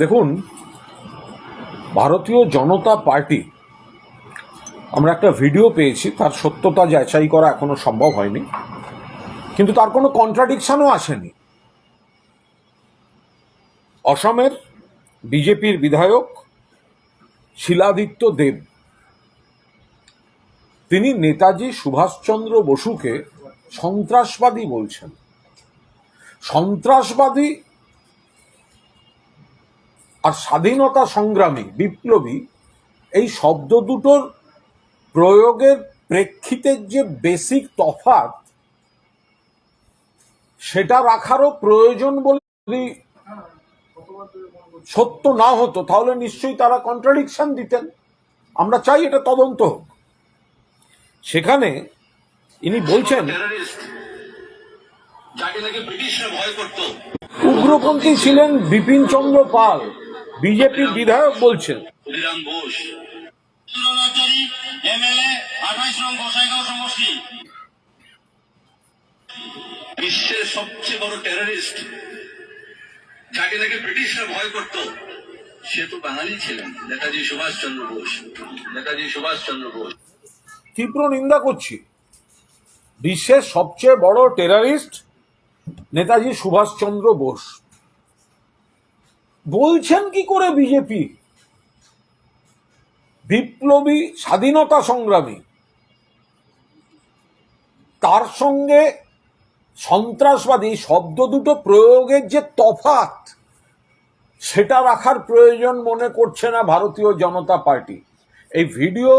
দেখুন, ভারতীয় জনতা পার্টি, আমরা একটা ভিডিও পেয়েছি, তার সত্যতা যাচাই করা এখনও সম্ভব হয়নি, কিন্তু তার কোনো কন্ট্রাডিকশানও আসেনি। অসমের বিজেপির বিধায়ক শিলাদিত্য দেব, তিনি নেতাজি সুভাষচন্দ্র বসুকে সন্ত্রাসবাদী বলছেন। সন্ত্রাসবাদী আর স্বাধীনতা সংগ্রামী বিপ্লবী এই শব্দ দুটোর প্রয়োগের প্রেক্ষিতের যে বেসিক তফাৎ সেটা রাখারও প্রয়োজন বলে যদি সত্য না হতো তাহলে নিশ্চয়ই তারা কন্ট্রাডিকশন দিতেন। আমরা চাই এটা তদন্ত হোক। সেখানে ইনি বলছেন উগ্রপন্থী ছিলেন বিপিন চন্দ্র পাল। বিজেপির বিধায়ক বলছেন। বিশ্বের সবচেয়ে বড় টেররিস্ট যাকে নাকি ব্রিটিশরা ভয় করত সে তো বাঙালি ছিলেন নেতাজি সুভাষচন্দ্র বোস নেতাজি সুভাষচন্দ্র বোস। তীব্র নিন্দা করছি। বিশ্বের সবচেয়ে বড় টেরারিস্ট নেতাজি সুভাষচন্দ্র বোস। বলছেন কি করে বিজেপি? বিপ্লবী স্বাধীনতা সংগ্রামী। তার সঙ্গে সন্ত্রাসবাদী শব্দ দুটো প্রয়োগের যে তফাত সেটা রাখার প্রয়োজন মনে করছে না ভারতীয় জনতা পার্টি। এই ভিডিও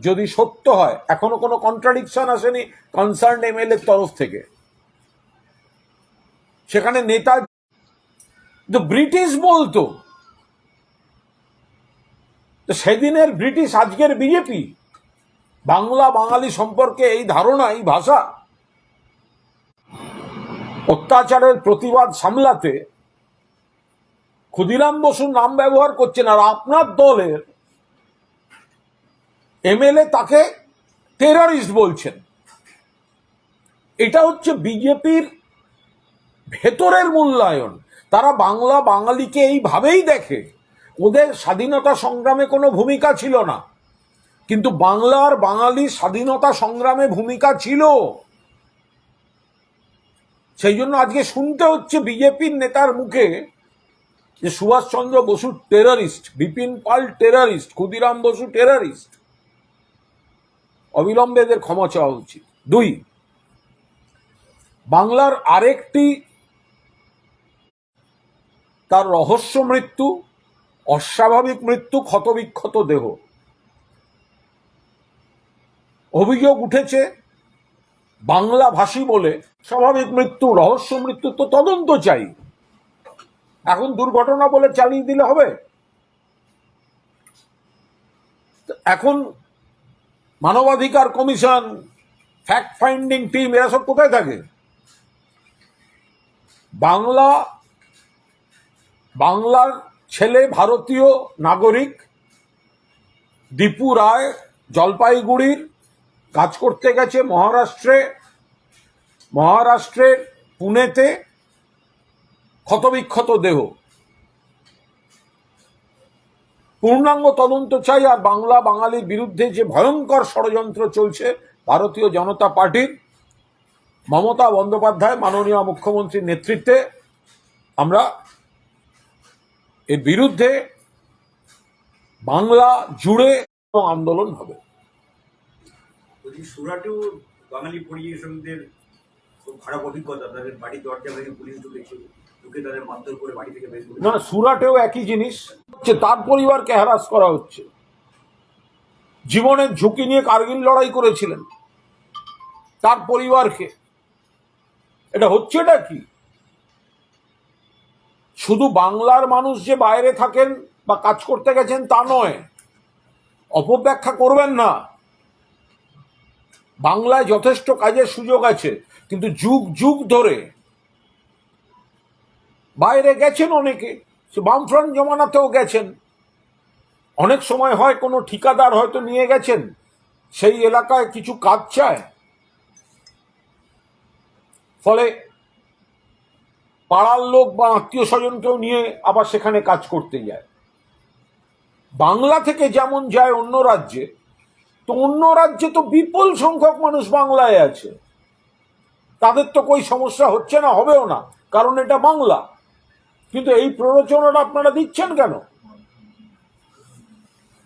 যদি সত্য হয়, এখনও কোনো কন্ট্রাডিকশন আসেনি কনসার্ন এমএলএর তরফ থেকে। সেখানে নেতা তো ব্রিটিশ বলতো। সেদিনের ব্রিটিশ আজকের বিজেপি বাংলা বাঙালি সম্পর্কে এই ধারণা, এই ভাষা অত্যাচারের প্রতিবাদ সামলাতে ক্ষুদিরাম বসুর নাম ব্যবহার করছেন আর আপনার দলের এমএলএ তাকে টেরারিস্ট বলছেন। এটা হচ্ছে বিজেপির ভেতরের মূল্যায়ন। তারা বাংলা বাঙালিকে এইভাবেই দেখে। ওদের স্বাধীনতা সংগ্রামে কোনো ভূমিকা ছিল না। কিন্তু বাংলার বাঙালি স্বাধীনতা সংগ্রামে ভূমিকা ছিল। সেই জন্য আজকে শুনতে হচ্ছে বিজেপির নেতার মুখে যে Subhas Chandra Bose terrorist Bipin Pal terrorist Khudiram Bose terrorist অবিলম্বে এদের ক্ষমা চাওয়া উচিত। দুই, বাংলার আরেকটি তার রহস্য মৃত্যু, অস্বাভাবিক মৃত্যু, ক্ষতবিক্ষত দেহ। অভিযোগ উঠেছে, বাংলা ভাষী বলে স্বাভাবিক মৃত্যু, রহস্য মৃত্যু তো তদন্ত চাই। এখন দুর্ঘটনা বলে চালিয়ে দিলে হবে। এখন মানবাধিকার কমিশন ফ্যাক্ট ফাইন্ডিং টিম এরা সব কোথায় থাকে? বাংলা বাংলার ছেলে ভারতীয় নাগরিক দীপু রায় জলপাইগুড়ির, কাজ করতে গেছে মহারাষ্ট্রে, মহারাষ্ট্রের পুনেতে, ক্ষতবিক্ষত দেহ। পূর্ণাঙ্গ তদন্ত চাই আর বাংলা বাঙালির বিরুদ্ধে যে ভয়ঙ্কর ষড়যন্ত্র চলছে ভারতীয় জনতা পার্টির। মমতা বন্দ্যোপাধ্যায়, মাননীয় মুখ্যমন্ত্রীর নেতৃত্বে আমরা এর বিরুদ্ধে বাংলা জুড়ে আন্দোলন হবে। সুরাটেও বাঙালি খুব খারাপ অভিজ্ঞতা। তাদের বাড়ির দরজা ভেঙে পুলিশ ঢুকেছে ঢুকে তাদের মারধর করে বাড়ি থেকে বের না সুরাটেও একই জিনিস হচ্ছে তার পরিবারকে হ্যারাস করা হচ্ছে। জীবনের ঝুঁকি নিয়ে কার্গিল লড়াই করেছিলেন। তার পরিবারকে। এটা হচ্ছেটা কি? শুধু বাংলার মানুষ যে বাইরে থাকেন বা কাজ করতে গেছেন তা নয়, অপব্যাখ্যা করবেন না। বাংলায় যথেষ্ট কাজের সুযোগ আছে, কিন্তু যুগ যুগ ধরে বাইরে গেছেন অনেকে, সে বামফ্রন্ট জমানাতেও গেছেন। অনেক সময় হয় কোনো ঠিকাদার হয়তো নিয়ে গেছেন, সেই এলাকায় কিছু কাজ চায়। ফলে পাড়ার লোক বা আত্মীয় স্বজনকেও নিয়ে আবার সেখানে কাজ করতে যায়। বাংলা থেকে যেমন যায় অন্য রাজ্যে, তো অন্য রাজ্যে তো বিপুল সংখ্যক মানুষ বাংলায় আছে। তাদের তো કોઈ সমস্যা হচ্ছে না, হবেও না, কারণ এটা বাংলা। কিন্তু এই প্ররোচনাটা আপনারা দিচ্ছেন কেন?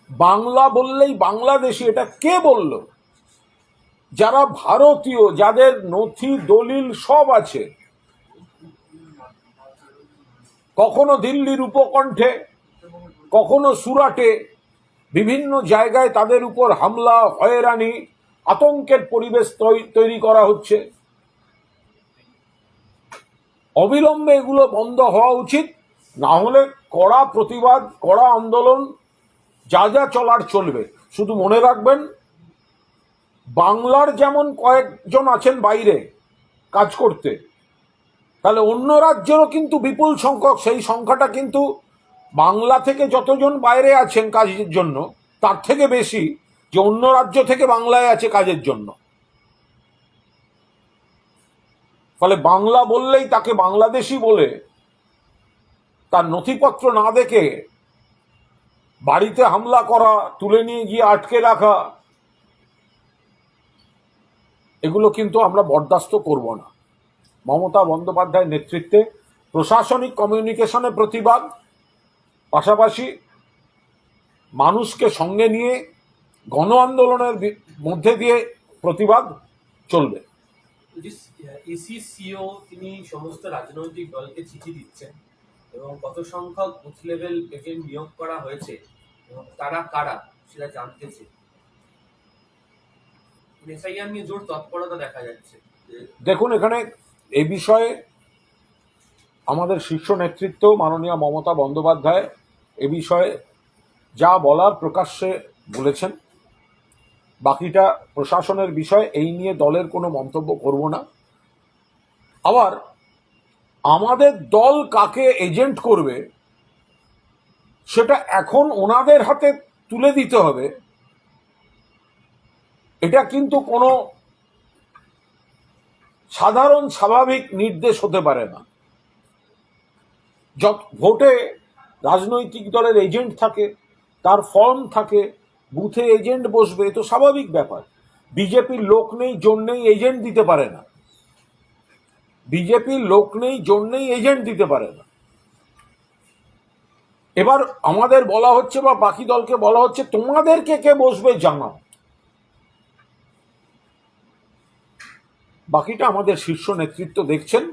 বাংলা বললেই বাংলাদেশি, এটা কে বলল? যারা ভারতীয়, যাদের নথি, দলিল সব আছে কখনো দিল্লির উপকণ্ঠে, কখনো সুরাটে, বিভিন্ন জায়গায় তাদের উপর হামলা, হয়রানি, আতঙ্কের পরিবেশ তৈরি করা হচ্ছে। অবিলম্বে এগুলো বন্ধ হওয়া উচিত, না হলে কড়া প্রতিবাদ, কড়া আন্দোলন, যা যা চলার চলবে। শুধু মনে রাখবেন, বাংলার যেমন কয়েকজন আছেন বাইরে কাজ করতে তাহলে অন্য রাজ্যেরও কিন্তু বিপুল সংখ্যক, সেই সংখ্যাটা কিন্তু বাংলা থেকে যতজন বাইরে আছেন কাজের জন্য, তার থেকে বেশি যে অন্য রাজ্য থেকে বাংলায় আছে কাজের জন্য। ফলে বাংলা বললেই তাকে বাংলাদেশি বলে তার নথিপত্র না দেখে বাড়িতে হামলা করা, তুলে নিয়ে গিয়ে আটকে রাখা, এগুলো কিন্তু আমরা বরদাস্ত করব না। মমতা বন্দ্যোপাধ্যায়ের নেতৃত্বে প্রশাসনিক কমিউনিকেশনে প্রতিবাদ পাশাপাশি মানুষকে সঙ্গে নিয়ে গণ আন্দোলনের মধ্যে দিয়ে প্রতিবাদ চলবে। এসি সিও তিনি সমস্ত রাজনৈতিক দলকে চিঠি দিচ্ছেন এবং কত সংখ্যক বুথ লেভেল এজেন্ট নিয়োগ করা হয়েছে এবং তারা কারা সেটা জানতেছে এসআইআর নিয়ে জোর তৎপরতা দেখা যাচ্ছে। দেখুন এখানে এ বিষয়ে আমাদের শীর্ষ নেতৃত্ব মাননীয় মমতা বন্দ্যোপাধ্যায় এ বিষয়ে যা বলার প্রকাশ্যে বলেছেন। বাকিটা প্রশাসনের বিষয়, এই নিয়ে দলের কোনো মন্তব্য করব না। আবার আমাদের দল কাকে এজেন্ট করবে, সেটা এখন ওনাদের হাতে তুলে দিতে হবে। এটা কিন্তু কোনো সাধারণ স্বাভাবিক নির্দেশ হতে পারে না। যত ভোটে রাজনৈতিক দলের এজেন্ট থাকে, তার ফর্ম থাকে, বুথে এজেন্ট বসবে তো স্বাভাবিক ব্যাপার। বিজেপির লোক নেই জন্যেই এজেন্ট দিতে পারে না। বিজেপির লোক নেই জন্যেই এজেন্ট দিতে পারে না। এবার আমাদের বলা হচ্ছে বা বাকি দলকে বলা হচ্ছে, তোমাদেরকে কে বসবে জানাও। বাকিটা আমাদের শীর্ষ নেতৃত্ব দেখছেন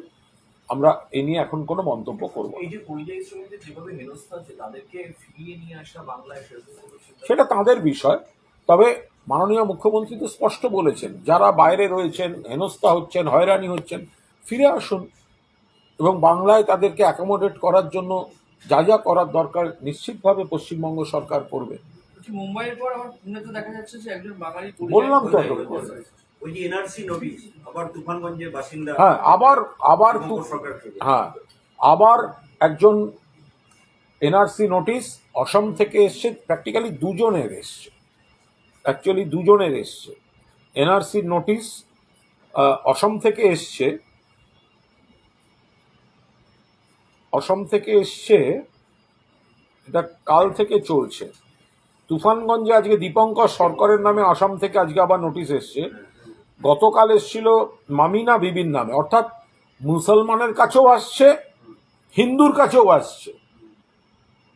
আমরা এ নিয়ে এখন কোনো মন্তব্য করব এই যে পরিযায়ী শ্রমিকদের যেভাবে হেনস্থা হচ্ছে তাদেরকে ফিরিয়ে নিয়ে আসা বাংলায় সেরকম কোনো চিন্তা সেটা তাদের বিষয় তবে মাননীয় মুখ্যমন্ত্রী তো স্পষ্ট বলেছেন যারা বাইরে রয়েছেন হেনস্থা হচ্ছেন হয়রানি হচ্ছেন ফিরে আসুন। এবং বাংলায় তাদেরকে অ্যাকোমোডেট করার জন্য যা যা করার দরকার নিশ্চিতভাবে পশ্চিমবঙ্গ সরকার করবে। মুম্বাইয়ের পর পুনেতে দেখা যাচ্ছে যে একজন বাঙালি বললাম তো। ওই যে এনআরসি নোটিশ আবার তুফানগঞ্জের বাসিন্দা হ্যাঁ আবার আবার হ্যাঁ আবার একজন এনআরসি নোটিশ অসম থেকে এসছে প্র্যাকটিক্যালি দুজনের এসছে। অ্যাকচুয়ালি দুজনের এসছে। এনআরসির নোটিশ অসম থেকে এসছে। অসম থেকে এসছে এটা কাল থেকে চলছে। তুফানগঞ্জে আজকে দীপঙ্কর সরকারের নামে আসাম থেকে আজকে আবার নোটিশ এসছে। গতকাল এসছিল মামিনা বিবির নামে। অর্থাৎ মুসলমানের কাছেও আসছে, হিন্দুর কাছেও আসছে।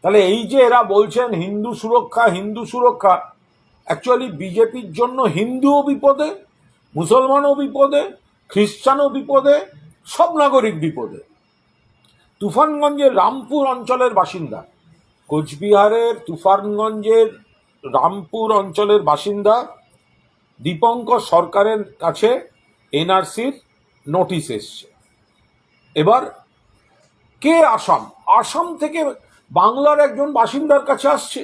তাহলে এই যে এরা বলছেন হিন্দু সুরক্ষা হিন্দু সুরক্ষা অ্যাকচুয়ালি বিজেপির জন্য হিন্দুও বিপদে, মুসলমানও বিপদে, খ্রিস্টানও বিপদে, সব নাগরিক বিপদে। তুফানগঞ্জের রামপুর অঞ্চলের বাসিন্দা, কোচবিহারের তুফানগঞ্জের রামপুর অঞ্চলের বাসিন্দা দীপঙ্কর সরকারের কাছে এনআরসির নোটিশ এসছে। এবার কে আসাম? আসাম থেকে বাংলার একজন বাসিন্দার কাছে আসছে।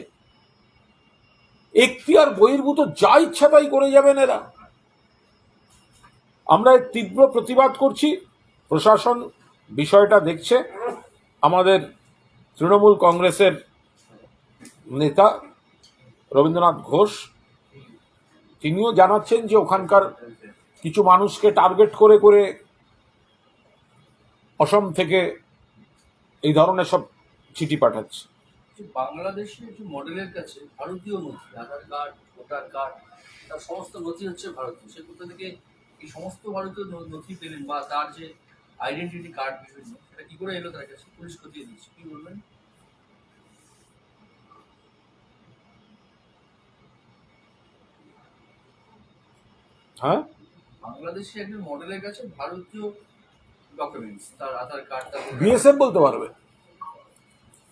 এখতিয়ার বহির্ভূত যা ইচ্ছা তাই করে যাবেন এরা। আমরা তীব্র প্রতিবাদ করছি। প্রশাসন বিষয়টা দেখছে। আমাদের তৃণমূল কংগ্রেসের নেতা রবীন্দ্রনাথ ঘোষ তিনিও জানাচ্ছেন যে ওখানকার কিছু মানুষকে টার্গেট করে করে অসম থেকে এই ধরনের সব চিঠি পাঠাচ্ছে। বাংলাদেশে যে মডেলের কাছে ভারতীয় নথি, আধার কার্ড, ভোটার কার্ড, তার সমস্ত নথি হচ্ছে ভারতীয়। সে কোথা থেকে এই সমস্ত ভারতীয় নথি পেলেন বা তার যে আইডেন্টিটি কার্ড বিভিন্ন সেটা কি করে এলো তার কাছে? পুলিশ খতিয়ে দিচ্ছে কি বলবেন? হ্যাঁ? বাংলাদেশে একজন মডেলের কাছে ভারতীয় ডকুমেন্টস তার আধার কার্ড বিএসএফ বলতে পারবে।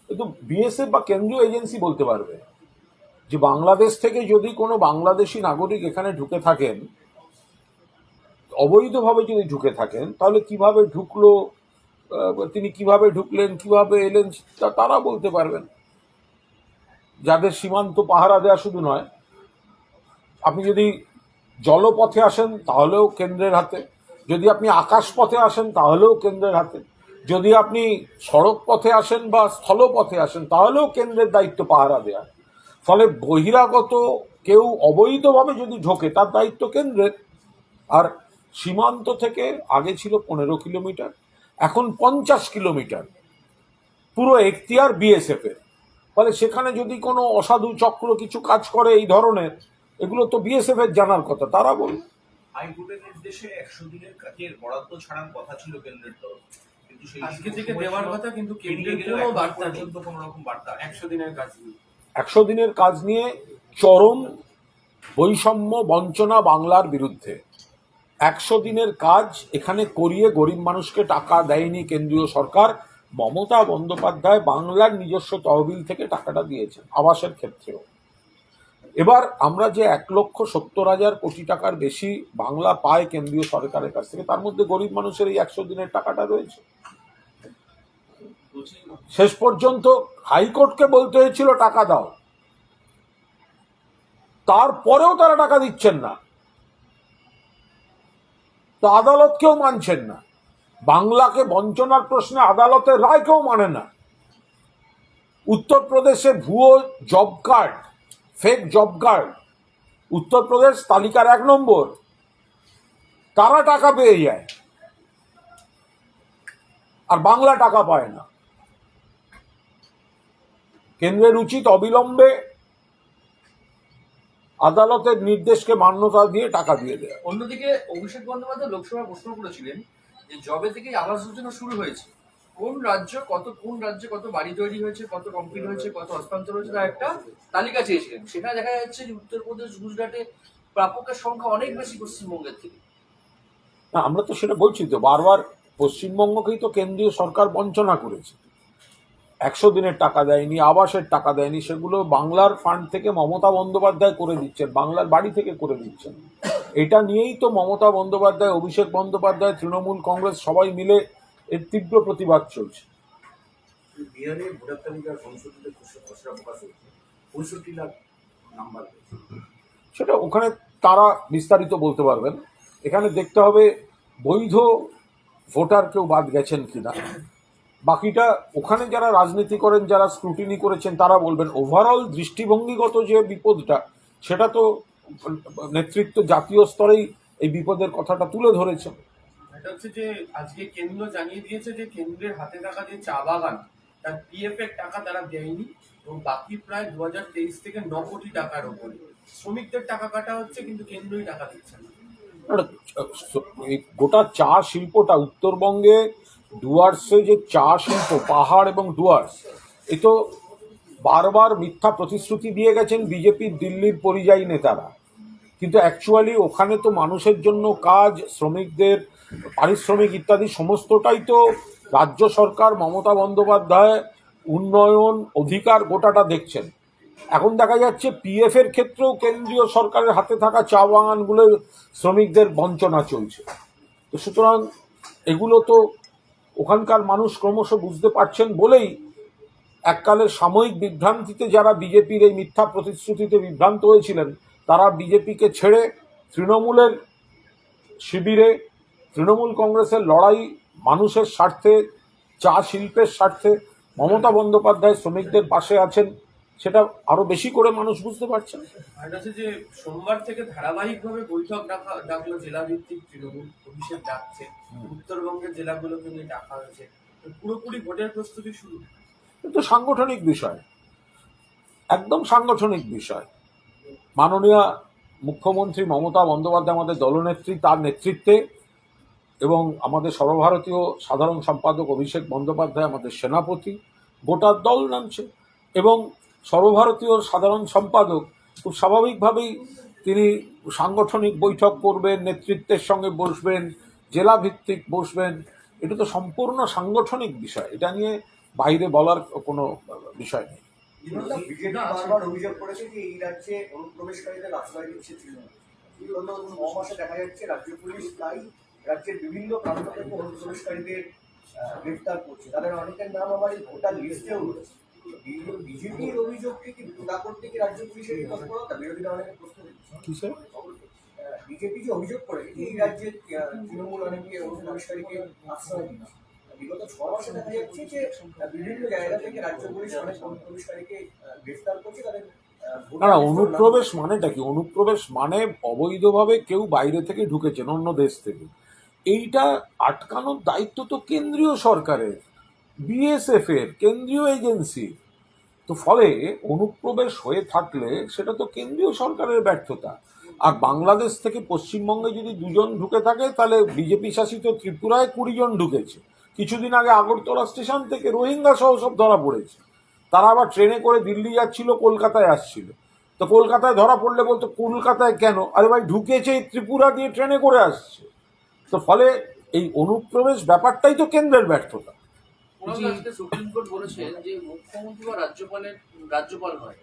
কিন্তু বিএসএফ বা কেন্দ্রীয় এজেন্সি বলতে পারবে। যে বাংলাদেশ থেকে যদি কোনো বাংলাদেশি নাগরিক এখানে ঢুকে থাকেন অবৈধভাবে যদি ঢুকে থাকেন তাহলে কীভাবে ঢুকলো তিনি কীভাবে ঢুকলেন কীভাবে এলেন তা- তারা বলতে পারবেন। যাদের সীমান্ত পাহারা দেওয়া শুধু নয় আপনি যদি জলপথে আসেন, তাহলেও কেন্দ্রের হাতে। যদি আপনি আকাশ পথে আসেন, তাহলেও কেন্দ্রের হাতে। যদি আপনি সড়ক পথে আসেন বা স্থলপথে আসেন, তাহলেও কেন্দ্রের দায়িত্ব পাহারা দেয়া। ফলে বহিরাগত কেউ অবৈধভাবে যদি ঢোকে, তার দায়িত্ব কেন্দ্রের। আর সীমান্ত থেকে আগে ছিল পনেরো কিলোমিটার, এখন পঞ্চাশ কিলোমিটার। পুরো এখতিয়ার বিএসএফ এর ফলে সেখানে যদি কোনো অসাধু চক্র কিছু কাজ করে এই ধরনের এগুলো তো বিএসএফ এর জানার কথা তারা বলবে। হাইকোর্টের নির্দেশে একশো দিনের কাজের বরাদ্দ ছাড়ার কথা ছিল কেন্দ্রের তরফ। কিন্তু সেই আজকে থেকে দেওয়ার কথা কিন্তু কেন্দ্রের কেন্দ্রের কোনো বার্তা পর্যন্ত কোনো রকম বার্তা একশো দিনের কাজ নিয়ে। একশো দিনের কাজ নিয়ে চরম বৈষম্য বঞ্চনা বাংলার বিরুদ্ধে। একশো দিনের কাজ এখানে করিয়ে গরিব মানুষকে টাকা দেয়নি কেন্দ্রীয় সরকার। মমতা বন্দ্যোপাধ্যায় বাংলার নিজস্ব তহবিল থেকে টাকাটা দিয়েছেন আবাসের ক্ষেত্রেও। এবার আমরা যে এক লক্ষ সত্তর হাজার কোটি টাকার বেশি বাংলা পায় কেন্দ্রীয় সরকারের কাছ থেকে, তার মধ্যে গরিব মানুষের এই একশো দিনের টাকাটা রয়েছে। শেষ পর্যন্ত হাইকোর্টকে বলতে হয়েছিল, টাকা দাও। তারপরেও তারা টাকা দিচ্ছেন না। তো আদালতকেও মানছেন না। বাংলাকে বঞ্চনার প্রশ্নে আদালতের রায়কেও মানে না। উত্তরপ্রদেশে ভুয়ো job card fake job card Uttar Pradesh তালিকার এক নম্বর। তারা টাকা পেয়ে যায়? আর বাংলা টাকা পায় না। কেন্দ্রের উচিত অবিলম্বে আদালতের নির্দেশকে মান্যতা দিয়ে টাকা দিয়ে দেয় অন্যদিকে অভিষেক বন্দ্যোপাধ্যায় লোকসভায় প্রশ্ন করেছিলেন যে, জবে থেকে আবাস যোজনা শুরু হয়েছে। কোন রাজ্য, কত কোন রাজ্যে কত বাড়ি তৈরি হয়েছে, কত কমপ্লিট হয়েছে, কত হস্তান্তর হয়েছে, তার একটা তালিকা চেয়েছিলেন। সেখানে দেখা যাচ্ছে যে উত্তরপ্রদেশ গুজরাটে প্রাপকের সংখ্যা অনেক বেশি পশ্চিমবঙ্গের থেকে। না, আমরা তো সেটা বলছি তো, বারবার পশ্চিমবঙ্গকেই তো কেন্দ্রীয় সরকার বঞ্চনা করেছে। একশো দিনের টাকা দেয়নি, আবাসের টাকা দেয়নি, সেগুলো বাংলার ফান্ড থেকে মমতা বন্দ্যোপাধ্যায় করে দিচ্ছেন, বাংলার বাড়ি থেকে করে দিচ্ছেন। এটা নিয়েই তো মমতা বন্দ্যোপাধ্যায়, অভিষেক বন্দ্যোপাধ্যায়, তৃণমূল কংগ্রেস সবাই মিলে এর তীব্র প্রতিবাদ চলছে। বিহারে ভোটার তালিকার সংশোধিত খসড়া প্রকাশ হয়েছে। পঁয়ষট্টি লাখ নাম্বার সেটা ওখানে তারা বিস্তারিত বলতে পারবেন। এখানে দেখতে হবে বৈধ ভোটার কেউ বাদ গেছেন কিনা। বাকিটা ওখানে যারা রাজনীতি করেন যারা স্ক্রুটিনি করেছেন তারা বলবেন ওভারঅল দৃষ্টিভঙ্গিগত যে বিপদটা সেটা তো নেতৃত্ব জাতীয় স্তরেই এই বিপদের কথাটা তুলে ধরেছেন এটা হচ্ছে যে আজকে কেন্দ্র জানিয়ে দিয়েছে যে কেন্দ্রের হাতে থাকা যে চা বাগান, তার পিএফ এর টাকা তারা দেয়নি এবং বাকি প্রায় দু হাজার তেইশ থেকে ন কোটি টাকার ওপরে। শ্রমিকদের টাকা কাটা হচ্ছে, কিন্তু কেন্দ্রই টাকা দিচ্ছে না। গোটা চা শিল্পটা উত্তরবঙ্গে ডুয়ার্সে যে চা শিল্প, পাহাড় এবং ডুয়ার্স, এ তো বারবার মিথ্যা প্রতিশ্রুতি দিয়ে গেছেন বিজেপির দিল্লির পরিযায়ী নেতারা। কিন্তু অ্যাকচুয়ালি ওখানে তো মানুষের জন্য কাজ, শ্রমিকদের পারিশ্রমিক ইত্যাদি, সমস্তটাই তো রাজ্য সরকার মমতা বন্দ্যোপাধ্যায় উন্নয়ন অধিকার গোটাটা দেখছেন। এখন দেখা যাচ্ছে পিএফ এর ক্ষেত্রেও কেন্দ্রীয় সরকারের হাতে থাকা চা বাগানগুলোর শ্রমিকদের বঞ্চনা চলছে। তো সুতরাং এগুলো তো ওখানকার মানুষ ক্রমশ বুঝতে পারছেন বলেই এককালের সাময়িক বিভ্রান্তিতে যারা বিজেপির এই মিথ্যা প্রতিশ্রুতিতে বিভ্রান্ত হয়েছিলেন, তারা বিজেপিকে ছেড়ে তৃণমূলের শিবিরে তৃণমূল কংগ্রেসের লড়াই মানুষের স্বার্থে চা শিল্পের স্বার্থে মমতা বন্দ্যোপাধ্যায় শ্রমিকদের পাশে আছেন সেটা আরও বেশি করে মানুষ বুঝতে হচ্ছে যে সোমবার থেকে ধারাবাহিকভাবে বৈঠক ডাকা ডাকলো জেলা ভিত্তিক তৃণমূল অভিষেক ডাকছে। উত্তরবঙ্গের জেলাগুলোকে নিয়ে ডাকা হয়েছে। পুরোপুরি ভোটের প্রস্তুতি শুরু? কিন্তু সাংগঠনিক বিষয়। একদম সাংগঠনিক বিষয়। মাননীয় মুখ্যমন্ত্রী মমতা বন্দ্যোপাধ্যায় আমাদের দলনেত্রী তার নেতৃত্বে এবং আমাদের সর্বভারতীয় সাধারণ সম্পাদক অভিষেক বন্দ্যোপাধ্যায় আমাদের সেনাপতি, গোটা দল নামছে এবং সর্বভারতীয় সাধারণ সম্পাদক খুব স্বাভাবিকভাবেই তিনি সাংগঠনিক বৈঠক করবেন, নেতৃত্বের সঙ্গে বসবেন জেলা ভিত্তিক বসবেন। এটা তো সম্পূর্ণ সাংগঠনিক বিষয়। এটা নিয়ে বাইরে বলার কোনো বিষয় নেই। অনুপ্রবেশকারীদের রাজ্য পুলিশ রাজ্যের বিভিন্ন প্রান্ত থেকে অনুপ্রবেশকারীদের গ্রেফতার করছে। তাদের অনেকের নাম আবার এই ভোটার লিস্টেও রয়েছে। বিজেপির অভিযোগকে কি ভোটা করতে কি রাজ্য পুলিশের তৎপরতা বিরোধীরা অনেকে প্রশ্ন দিচ্ছে বিজেপি যে অভিযোগ করে এই রাজ্যে তৃণমূল অনেকে অনুপ্রবেশকারীকে আশ্রয় দিচ্ছে। বিগত ছ মাসে দেখা যাচ্ছে যে বিভিন্ন জায়গা থেকে রাজ্য পুলিশ অনেক অনুপ্রবেশকারীকে গ্রেফতার করছে। তাদের না না অনুপ্রবেশ মানেটা কি? অনুপ্রবেশ মানে অবৈধভাবে কেউ বাইরে থেকে ঢুকেছেন অন্য দেশ থেকে। এইটা আটকানোর দায়িত্ব তো কেন্দ্রীয় সরকারের বিএসএফ এর কেন্দ্রীয় এজেন্সি তো ফলে অনুপ্রবেশ হয়ে থাকলে সেটা তো কেন্দ্রীয় সরকারের ব্যর্থতা। আর বাংলাদেশ থেকে পশ্চিমবঙ্গে যদি দুজন ঢুকে থাকে, তাহলে বিজেপি শাসিত ত্রিপুরায় কুড়ি জন ঢুকেছে। কিছুদিন আগে আগরতলা স্টেশন থেকে রোহিঙ্গা সহ সব ধরা পড়েছে। তারা আবার ট্রেনে করে দিল্লি যাচ্ছিল, কলকাতায় আসছিল। তো কলকাতায় ধরা পড়লে বলতো, কলকাতায় কেন? আরে ভাই, ঢুকেছে এই ত্রিপুরা দিয়ে ট্রেনে করে আসছে। তো ফলে এই অনুপ্রবেশ ব্যাপারটাই তো কেন্দ্রের ব্যর্থতা। সুপ্রিম কোর্ট বলেছেন যে মুখ্যমন্ত্রী বা রাজ্যপালের রাজ্যপাল হয়।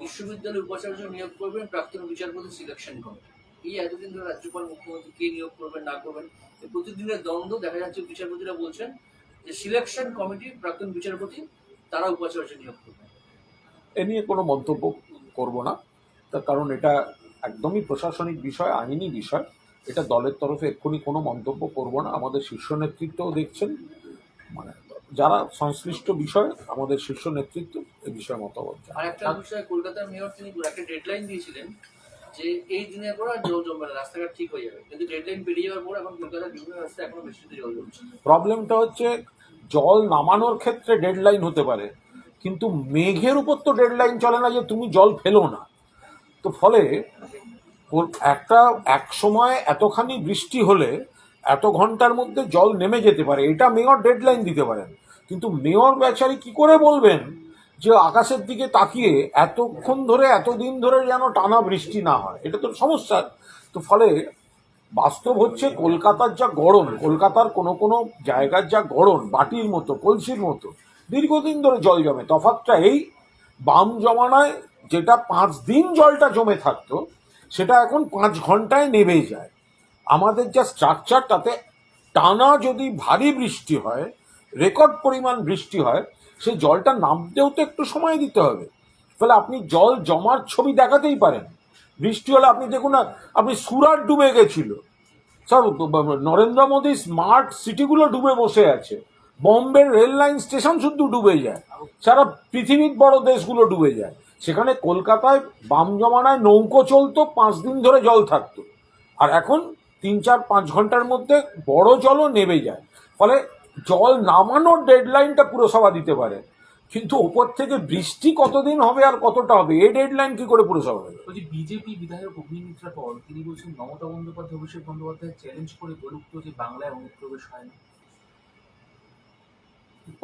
বিশ্ববিদ্যালয়ের উপাচার্য নিয়োগ করবেন প্রাক্তন বিচারপতি সিলেকশন কমিটি এই এতদিন ধরে রাজ্যপাল মুখ্যমন্ত্রী কে নিয়োগ করবেন না করবেন প্রতিদিনের দ্বন্দ্ব দেখা যাচ্ছে বিচারপতিরা বলছেন যে সিলেকশন কমিটি প্রাক্তন বিচারপতি তারা উপাচার্য নিয়োগ করবেন। এ নিয়ে কোনো মন্তব্য করব না। তার কারণ এটা একদমই প্রশাসনিক বিষয় আইনি বিষয়। এটা দলের তরফে এক্ষুনি কোনো মন্তব্য করব না। আমাদের শীর্ষ নেতৃত্বও দেখছেন। মানে যারা সংশ্লিষ্ট বিষয় আমাদের শীর্ষ নেতৃত্ব এই বিষয়ে মতামত। আর একটা বিষয়ে কলকাতার মেয়র তিনি একটা ডেডলাইন দিয়েছিলেন যে এই দিনের পর আর জল জমবে না রাস্তাঘাট ঠিক হয়ে যাবে। কিন্তু ডেডলাইন পেরিয়ে যাওয়ার পর এখন কলকাতার বিভিন্ন রাস্তায় এখনও বৃষ্টিতে জল জমছে। প্রবলেমটা হচ্ছে জল নামানোর ক্ষেত্রে ডেডলাইন হতে পারে কিন্তু মেঘের উপর তো ডেডলাইন চলে না যে তুমি জল ফেলো না। তো ফলে একটা এক সময় এতখানি বৃষ্টি হলে এত ঘণ্টার মধ্যে জল নেমে যেতে পারে। এটা মেয়র ডেডলাইন দিতে পারেন। কিন্তু মেয়র বেচারি কি করে বলবেন যে আকাশের দিকে তাকিয়ে এতক্ষণ ধরে, এতদিন ধরে যেন টানা বৃষ্টি না হয়? এটা তো সমস্যা। তো ফলে বাস্তব হচ্ছে কলকাতার যা গরম, কলকাতার কোনো কোনো জায়গার যা গরম, বাটির মতো, কলসির মতো, দীর্ঘদিন ধরে জল জমে। তফাৎটা এই, বাম জমানায় যেটা পাঁচ দিন জলটা জমে থাকতো সেটা এখন পাঁচ ঘন্টায় নেমে যায়। আমাদের যা স্ট্রাকচার তাতে টানা যদি ভারী বৃষ্টি হয় রেকর্ড পরিমাণ বৃষ্টি হয় সেই জলটা নামতেও তো একটু সময় দিতে হবে। ফলে আপনি জল জমার ছবি দেখাতেই পারেন। বৃষ্টি হলে আপনি দেখুন না, আপনি সুরাট ডুবে গেছিল। স্যার, নরেন্দ্র মোদী স্মার্ট সিটিগুলো ডুবে বসে আছে। বম্বের রেল লাইন স্টেশন শুধু ডুবে যায়। সারা পৃথিবীর বড় দেশগুলো ডুবে যায়। সেখানে কলকাতায় বাম জমানায় নৌকো চলতো পাঁচ দিন ধরে জল থাকতো। আর এখন তিন চার পাঁচ ঘণ্টার মধ্যে বড় জলও নেমে যায়। ফলে জল নামানোর ডেডলাইনটা পুরসভা দিতে পারে। কিন্তু ওপর থেকে বৃষ্টি কতদিন হবে আর কতটা হবে এই ডেডলাইন কি করে পুরসভা দেবে বলছি বিজেপি বিধায়ক অগ্নিমিত্রা পল তিনি বলছেন মমতা বন্দ্যোপাধ্যায় অভিষেক বন্দ্যোপাধ্যায় চ্যালেঞ্জ করে বলুক যে বাংলায় অনুপ্রবেশ হয় না।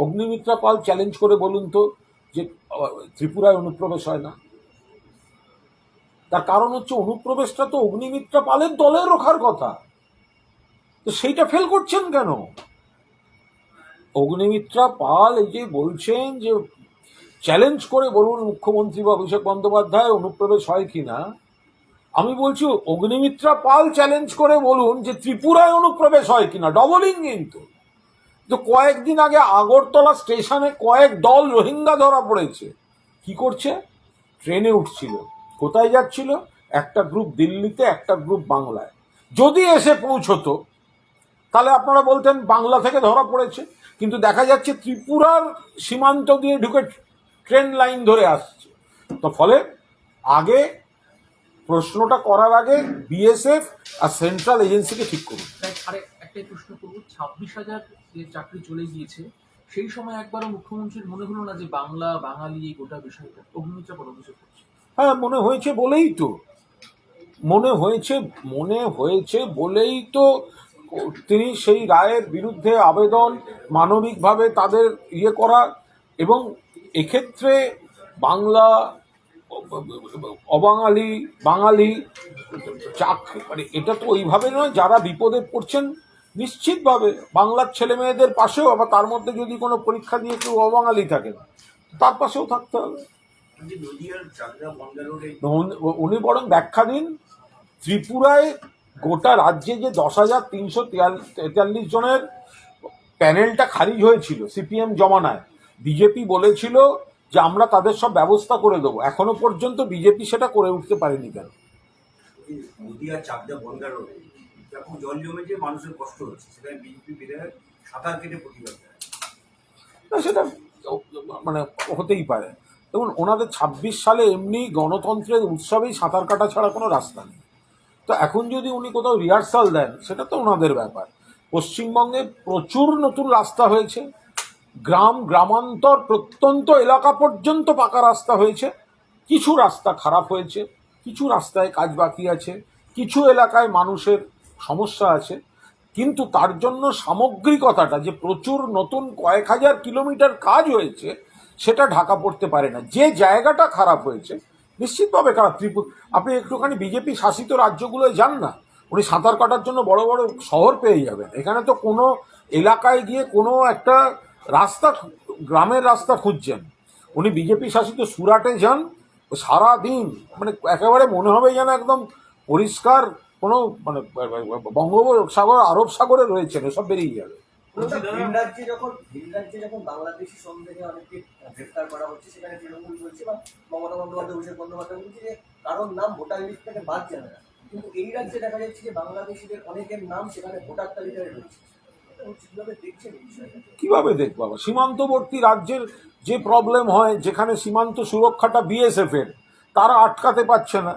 অগ্নিমিত্রা পাল চ্যালেঞ্জ করে বলুন তো। যে ত্রিপুরায় অনুপ্রবেশ হয় না। তার কারণ হচ্ছে অনুপ্রবেশটা তো অগ্নিমিত্রা পালের দলের রোখার কথা। তো সেইটা ফেল করছেন কেন? অগ্নিমিত্রা পাল এই যে বলছেন যে চ্যালেঞ্জ করে বলুন মুখ্যমন্ত্রী বা অভিষেক বন্দ্যোপাধ্যায় অনুপ্রবেশ হয় কিনা, আমি বলছি অগ্নিমিত্রা পাল চ্যালেঞ্জ করে বলুন যে ত্রিপুরায় অনুপ্রবেশ হয় কিনা ডবলিং কিন্তু কয়েকদিন আগে আগরতলা স্টেশনে কয়েক দল রোহিঙ্গা ধরা পড়েছে। কি করছে? ট্রেনে উঠছিল। কোথায় যাচ্ছিল? একটা গ্রুপ দিল্লিতে, একটা গ্রুপ বাংলায়। যদি এসে পৌঁছতো, তাহলে আপনারা বলতেন বাংলা থেকে ধরা পড়েছে। কিন্তু দেখা যাচ্ছে ত্রিপুরার সীমান্ত দিয়ে ঢুকে ট্রেন লাইন ধরে আসছে। তো ফলে আগে প্রশ্নটা করার আগে বিএসএফ আর সেন্ট্রাল এজেন্সিকে ঠিক করুন। প্রশ্ন করব, ছাব্বিশ হাজার যে চাকরি চলে গিয়েছে, সেই সময় একবারও মুখ্যমন্ত্রীর মনে হলো না যে বাংলা, বাঙালি এই গোটা বিষয়টা অগ্নিমিত্রা পদ অভিযোগ করছে। হ্যাঁ মনে হয়েছে বলেই তো। মনে হয়েছে মনে হয়েছে বলেই তো তিনি সেই রায়ের বিরুদ্ধে আবেদন মানবিকভাবে তাদের ইয়ে করা এবং এক্ষেত্রে বাংলা, অবাঙালি, বাঙালি চাক মানে এটা তো ওইভাবে নয়, যারা বিপদে পড়ছেন নিশ্চিতভাবে বাংলার ছেলে মেয়েদের পাশেও আবার তার মধ্যে যদি কোনো পরীক্ষা দিয়ে কেউ অবাঙালি থাকেন তার পাশেও থাকতে হবে। উনি- উনি বরং ব্যাখ্যা দিন ত্রিপুরায় গোটা রাজ্যে যে দশ হাজার তিনশো তেতাল্লিশ জনের প্যানেলটা খারিজ হয়েছিল সিপিএম জমানায় বিজেপি বলেছিল যে আমরা তাদের সব ব্যবস্থা করে দেবো। এখনও পর্যন্ত বিজেপি সেটা করে উঠতে পারেনি কেন? যখন জল জমেছে মানুষের কষ্ট হচ্ছে, সেখানে বিজেপি বিধায়ক সাঁতার কেটে প্রতিবাদ সেটা মানে হতেই পারে। দেখুন, ওনাদের ছাব্বিশ সালে এমনি গণতন্ত্রের উৎসবেই সাঁতার কাটা ছাড়া কোনো রাস্তা নেই। তো এখন যদি উনি কোথাও রিহার্সাল দেন, সেটা তো ওনাদের ব্যাপার। পশ্চিমবঙ্গে প্রচুর নতুন রাস্তা হয়েছে। গ্রাম, গ্রামান্তর প্রত্যন্ত এলাকা পর্যন্ত পাকা রাস্তা হয়েছে। কিছু রাস্তা খারাপ হয়েছে, কিছু রাস্তায় কাজ বাকি আছে, কিছু এলাকায় মানুষের সমস্যা আছে, কিন্তু তার জন্য সামগ্রিকতাটা যে প্রচুর নতুন কয়েক হাজার কিলোমিটার কাজ হয়েছে, সেটা ঢাকা পড়তে পারে না। যে জায়গাটা খারাপ হয়েছে, নিশ্চিতভাবে খারাপ ত্রিপুর আপনি একটুখানি বিজেপি শাসিত রাজ্যগুলোয় যান না, উনি সাঁতার কাটার জন্য বড় বড় শহর পেয়ে যাবেন। এখানে তো কোনো এলাকায় গিয়ে কোনো একটা রাস্তা, গ্রামের রাস্তা খুঁজছেন। উনি বিজেপি শাসিত সুরাটে যান সারা দিন মানে একেবারে মনে হবে যেন একদম পরিষ্কার কোনো মানে বঙ্গোপসাগর আরব সাগরে রয়েছেন এসব বেরিয়ে যাবে। যখন ভিন যখন বাংলাদেশি সন্দেহে অনেককে গ্রেফতার করা হচ্ছে সেখানে তৃণমূল বলছে বা মমতা বন্দ্যোপাধ্যায় অভিষেক বন্দ্যোপাধ্যায় বলছে যে কারোর নাম ভোটার লিস্ট থেকে বাদ যাবে না। কিন্তু এই রাজ্যে দেখা যাচ্ছে যে বাংলাদেশিদের অনেকের নাম সেখানে ভোটার তালিকায় রয়েছে। কীভাবে দেখব আবার? সীমান্তবর্তী রাজ্যের যে প্রবলেম হয় যেখানে সীমান্ত সুরক্ষাটা বিএসএফ এর তারা আটকাতে পারছে না।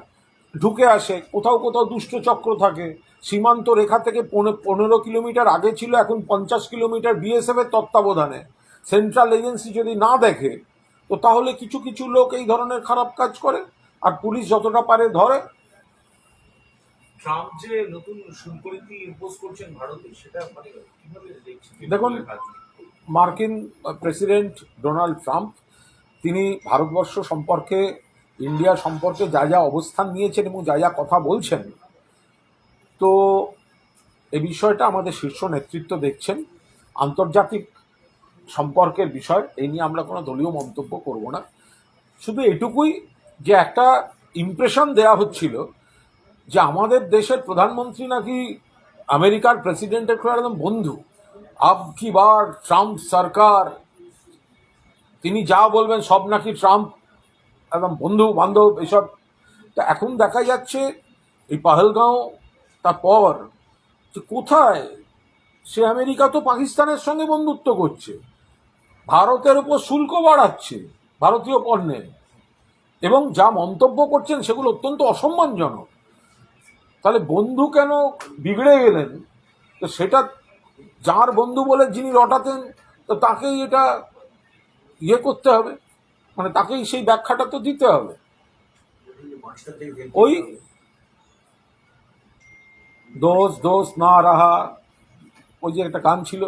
ঢুকে আসে কোথাও কোথাও দুষ্ট চক্র থাকে। সীমান্ত রেখা থেকে পনে- পনেরো কিলোমিটার আগে ছিল এখন পঞ্চাশ কিলোমিটার বিএসএফ এর তত্ত্বাবধানে। সেন্ট্রাল এজেন্সি যদি না দেখে তো তাহলে কিছু কিছু লোক এই ধরনের খারাপ কাজ করে আর পুলিশ যতটা পারে ধরে। ট্রাম্প যে নতুন শুল্ক নীতি করছেন ভারতে সেটা মানে কীভাবে দেখুন, মার্কিন প্রেসিডেন্ট ডোনাল্ড ট্রাম্প তিনি ভারতবর্ষ সম্পর্কে ইন্ডিয়া সম্পর্কে যা যা অবস্থান নিয়েছেন এবং যা যা কথা বলছেন, তো এ বিষয়টা আমাদের শীর্ষ নেতৃত্ব দেখছেন। আন্তর্জাতিক সম্পর্কের বিষয় এই নিয়ে আমরা কোনো দলীয় মন্তব্য করব না। শুধু এটুকুই যে একটা ইমপ্রেশন দেয়া হচ্ছিল যে আমাদের দেশের প্রধানমন্ত্রী নাকি আমেরিকার প্রেসিডেন্টের খুব একদম বন্ধু। আব কি বার ট্রাম্প সরকার, তিনি যা বলবেন সব নাকি ট্রাম্প একদম বন্ধু, বান্ধব এসব তা এখন দেখা যাচ্ছে এই পাহেলগাঁও, তারপর যে কোথায়? সে আমেরিকা তো পাকিস্তানের সঙ্গে বন্ধুত্ব করছে। ভারতের উপর শুল্ক বাড়াচ্ছে ভারতীয় পণ্যে। এবং যা মন্তব্য করছেন সেগুলো অত্যন্ত অসম্মানজনক। তাহলে বন্ধু কেন বিগড়ে গেলেন? তো সেটা যার বন্ধু বলে যিনি রটাতেন, তো তাকেই এটা ইয়ে করতে হবে। মানে তাকেই সেই ব্যাখ্যাটা তো দিতে হবে। ওই দোষ দোষ না রাহা ওই যে একটা গান ছিল।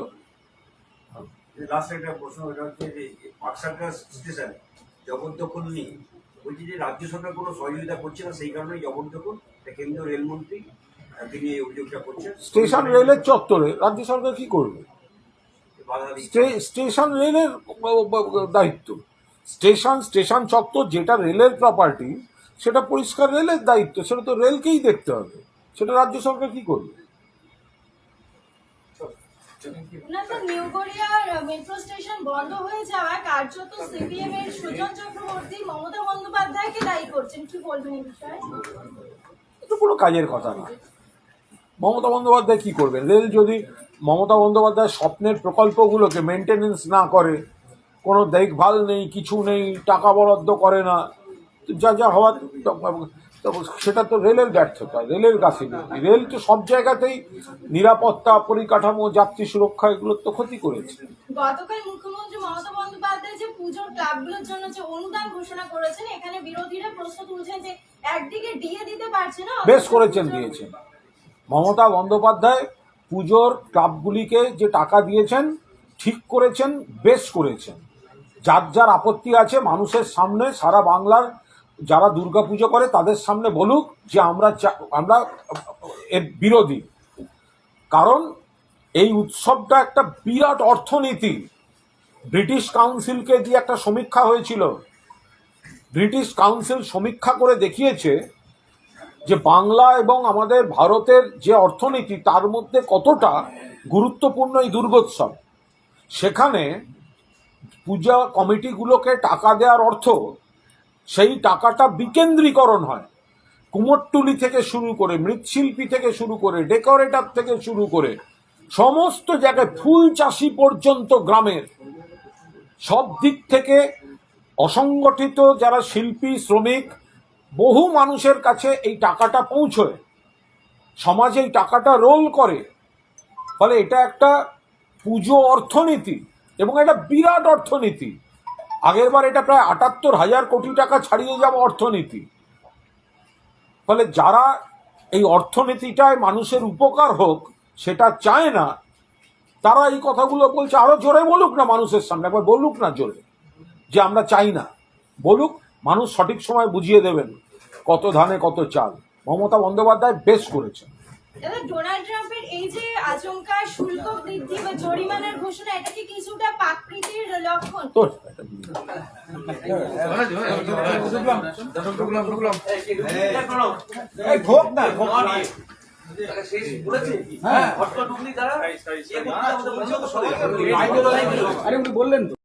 লাস্ট একটা প্রশ্ন হচ্ছে যে জবরদখল বলছি যে রাজ্য সরকার কোনো সহযোগিতা করছে না সেই কারণে জবরদখল এটা কেন্দ্রীয় রেলমন্ত্রী তিনি এই অভিযোগটা করছেন। স্টেশন রেলের চত্বরে রাজ্য সরকার কি করবে? স্টেশন রেলের দায়িত্ব। স্টেশন স্টেশন চত্বর যেটা রেলের প্রপার্টি সেটা পরিষ্কার রেলের দায়িত্ব সেটা তো রেলকেই দেখতে হবে। সেটা রাজ্য সরকার কি করবে? না তো নিউ গড়িয়ার মেট্রো স্টেশন বন্ধ হয়ে যাওয়ায় কার্যত সিপিএম এর সুজন চক্রবর্তী মমতা বন্দ্যোপাধ্যায়কে দায়ী করছেন। কি বলবেন এটা কোনো কাজের কথা না। মমতা বন্দ্যোপাধ্যায় কি করবেন? রেল যদি মমতা বন্দ্যোপাধ্যায় স্বপ্নের প্রকল্পগুলোকে মেনটেনেন্স না করে কোনো দেখভাল নেই কিছু নেই টাকা বরাদ্দ করে না। যা যা হওয়ার সেটা তো রেলের ব্যর্থতা রেলের গাফিলতি। রেল তো সব জায়গাতেই নিরাপত্তা পরিকাঠামো যাত্রী সুরক্ষা এগুলোর তো ক্ষতি করেছে। গতকাল মুখ্যমন্ত্রী মমতা বন্দ্যোপাধ্যায় যে পুজোর ক্লাবগুলোর জন্য যে অনুদান ঘোষণা করেছেন এখানে বিরোধীরা প্রশ্ন তুলছেন যে একদিকে ডিএ দিতে পারছে না বেশ করেছেন দিয়েছেন। মমতা বন্দ্যোপাধ্যায় পুজোর ক্লাবগুলিকে যে টাকা দিয়েছেন ঠিক করেছেন বেশ করেছেন। যার যার আপত্তি আছে মানুষের সামনে, সারা বাংলার যারা দুর্গাপুজো করে তাদের সামনে বলুক যে আমরা আমরা, এর বিরোধী। কারণ এই উৎসবটা একটা বিরাট অর্থনীতি। ব্রিটিশ কাউন্সিলকে দিয়ে একটা সমীক্ষা হয়েছিল, ব্রিটিশ কাউন্সিল সমীক্ষা করে দেখিয়েছে যে বাংলা এবং আমাদের ভারতের যে অর্থনীতি, তার মধ্যে কতটা গুরুত্বপূর্ণ এই দুর্গোৎসব। সেখানে পূজা কমিটিগুলোকে টাকা দেওয়ার অর্থ সেই টাকাটা বিকেন্দ্রীকরণ হয়। কুমোরটুলি থেকে শুরু করে, মৃৎশিল্পী থেকে শুরু করে, ডেকোরেটর থেকে শুরু করে, সমস্ত জায়গায় ফুল চাষি পর্যন্ত গ্রামের সব দিক থেকে অসংগঠিত যারা শিল্পী, শ্রমিক, বহু মানুষের কাছে এই টাকাটা পৌঁছয়। সমাজে এই টাকাটা রোল করে। ফলে এটা একটা পুজো অর্থনীতি। এবং এটা বিরাট অর্থনীতি। আগেরবার এটা প্রায় আটাত্তর হাজার কোটি টাকা ছাড়িয়ে যাওয়া অর্থনীতি। ফলে যারা এই অর্থনীতিটায় মানুষের উপকার হোক, সেটা চায় না, তারা এই কথাগুলো বলছে, আরও জোরে বলুক না মানুষের সামনে, একবার বলুক না জোরে, যে আমরা চাই না। বলুক, মানুষ সঠিক সময় বুঝিয়ে দেবেন কত ধানে কত চাল। মমতা বন্দ্যোপাধ্যায় বেশ করেছেন। ডোনাল্ড ট্রাম্পের এই যে আচমকা শুল্ক বৃদ্ধি বা জরিমানার ঘোষণা এটা কি কিছুটা পাকৃতির লক্ষণ? আরে উনি বললেন তো।